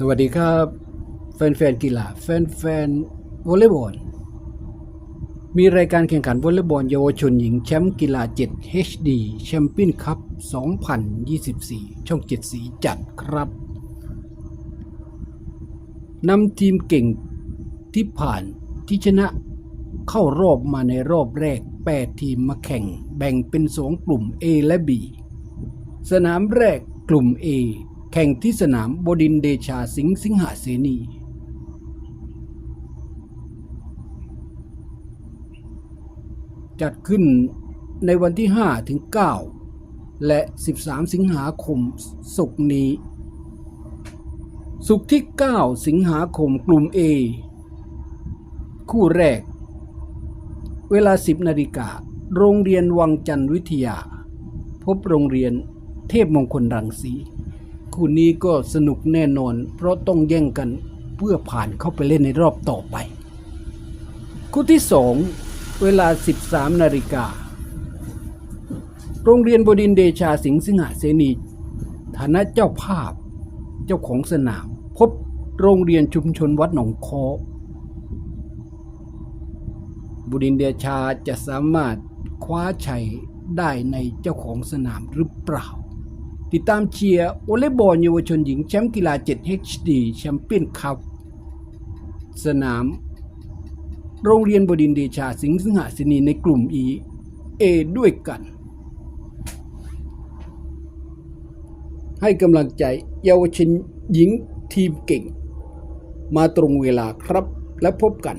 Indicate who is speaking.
Speaker 1: สวัสดีครับ แฟนๆกีฬาแฟนๆวอลเลย์บอลมีรายการแข่งขันวอลเลย์บอลเยาวชนหญิงแชมป์กีฬา 7 HD แชมเปี้ยนคัพ 2024 ช่อง 7 สีจัดครับนำทีมเก่งที่ผ่านที่ชนะเข้ารอบมาในรอบแรก 8 ทีมมาแข่งแบ่งเป็น 2 กลุ่ม A และ B สนามแรกกลุ่ม A ข่งที่สนามบดินเดชาสิงห์สิงหาเสนี จัดขึ้นในวันที่ 5 ถึง 9 และ 13 สิงหาคมศุกร์นี้ศุกร์ที่ 9 สิงหาคมกลุ่ม A คู่แรก เวลา 10 นาฬิกา โรงเรียนวังจันทร์วิทยา พบโรงเรียนเทพมงคลรังสี คู่นี้ก็สนุกแน่นอน เพราะต้องแย่งกันเพื่อผ่านเข้าไปเล่นในรอบต่อไป คู่ที่สองเวลา 13 นาฬิกา โรงเรียนบดินเดชาสิงห์สิงหาเสนีฐานะเจ้าภาพ เจ้าของสนาม พบโรงเรียนชุมชนวัดหนองคอบุดินเดชาจะสามารถคว้าชัยได้ในเจ้าของสนามหรือเปล่า ติดตามเชียร์วอลเลย์บอลเยาวชนหญิงแชมป์กีฬา 7 HD แชมเปี้ยนคัพสนาม โรงเรียนบดินเดชาสิงห์สิงหาสินีในกลุ่ม E A ด้วยกัน ให้กำลังใจเยาวชนหญิงทีมเก่ง มาตรงเวลาครับและพบกัน